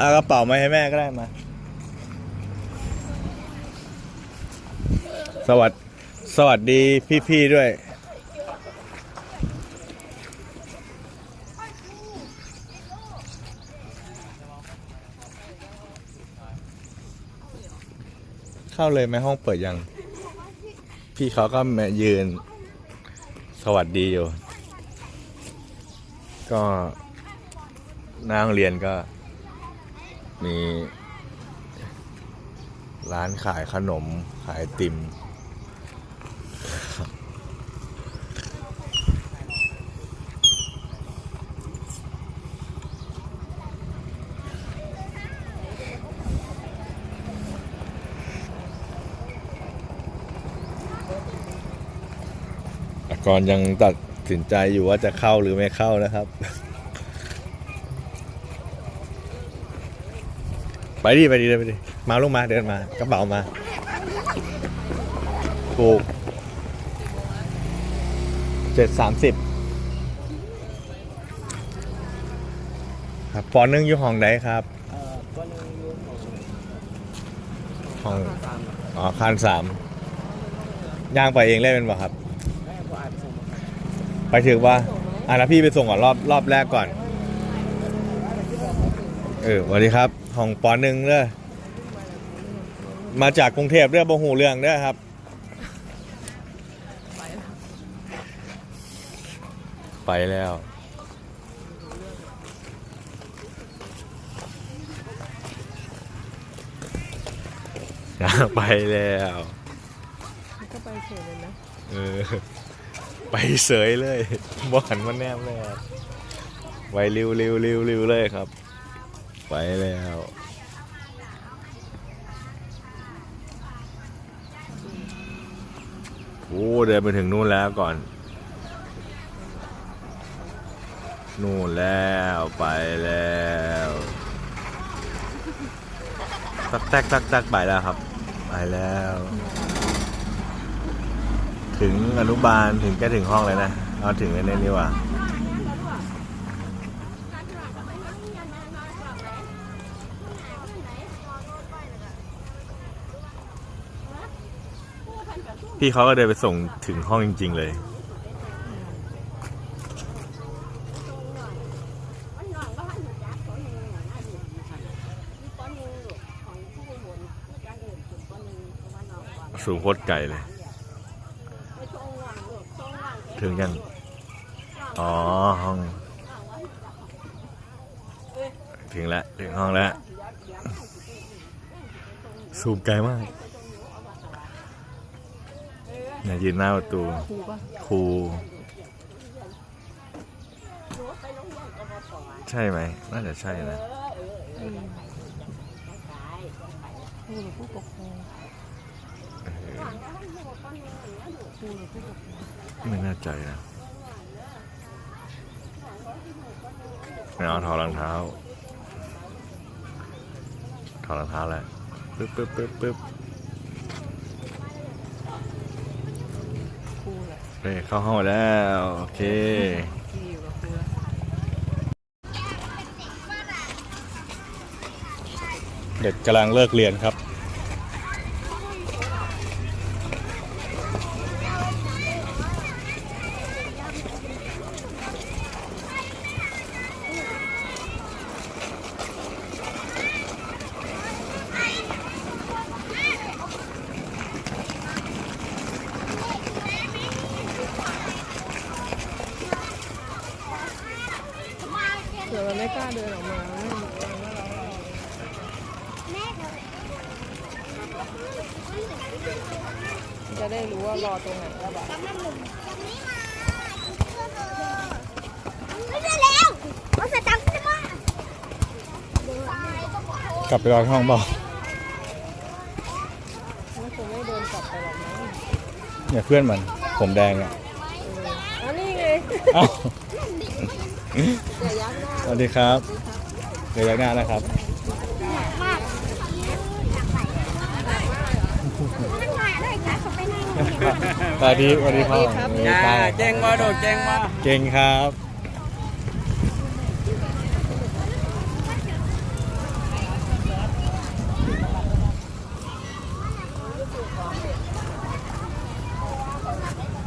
เอากระเป๋ามาให้แม่ก็ได้มา สวัสดสวัสดีพี่ๆด้วย เข้าเลยไหมห้องเปิดยัง พี่เขาก็มายืน สวัสดีอยู่ ก็น้างเรียนก็ มีร้านขายขนมขายติมก่อนยังตัดสินใจอยู่ว่าจะเข้าหรือไม่เข้านะครับ ไปดิไปดิไปดิมาลงมาเดินมากระเป๋ามาถูกเจ็ดสามสิบครับปอนึงอยู่ห้องไหนครับเอ่อก็นึงอยู่ของห้องตามอ๋อคานสามย่างไปเองเล่นเป็นป่ะครับแม่ผู้อ่านส่งมาไปถึงว่าอะแล้วพี่ไปส่งก่อนรอบรอบแรกก่อน เออสวัสดีครับห้องปอหนึ่งเด้อมาจากกรุงเทพเด้อบ่หูเรื่องเด้อครับไปแล้ว ไปแล้วก็ไปเฉยเลยนะเออ ไปเสยเลยบหันมาแนมเลยครับไปริวริวริวริวเลยครับ ไปแล้วโอ้เดินไปถึงนู่นแล้วก่อน นู่นแล้วไปแล้วตักแตกตักแตกไปแล้วครับ ไปแล้ว ถึงอนุบาลถึงแกถึงห้องเลยนะ เอาถึงเลยนี่ว่า พี่เขาก็เดินไปส่งถึงห้องจริง ๆ เลย สูงโคตรไกลเลย ถึงยัง อ๋อ ห้อง ถึงแล้ว ถึงห้องแล้ว สูงไกลมาก เนี่ยยืนหน้าประตูครูป่ะครูใช่ไหมน่าจะใช่นะอืมครูหรือผู้ปกครองครูหรือผู้ปกครองไม่แน่ใจนะไม่เอาถอดรองเท้า ถอดรองเท้าแล้วปึ๊บปึ๊บปึ๊บปึ๊บ เฮ้ยเข้าห้องแล้ว โอเค เด็กกำลังเลิกเรียนครับ เดี๋ยวเราไม่กล้าเดินออกมาจะได้รู้ว่ารอตรงไหนก็แบบไม่ได้แล้วเอาใส่ตังค์ใช่ไหมกลับไปรอที่ห้องเปล่าไม่คงไม่เดินกลับไปหรอกมั้งเนี่ยเพื่อนมันผมแดงอะเอออันนี้ไง เอ้าอย่ายักหน้า สวัสดีครับเดี๋ยวยักหน้านะครับมากมันหายเลยค่ะเขาไปนั่งสวัสดีสวัสดีพ่อจ้าแจ้งมาโดดแจ้งมาเก่งครับ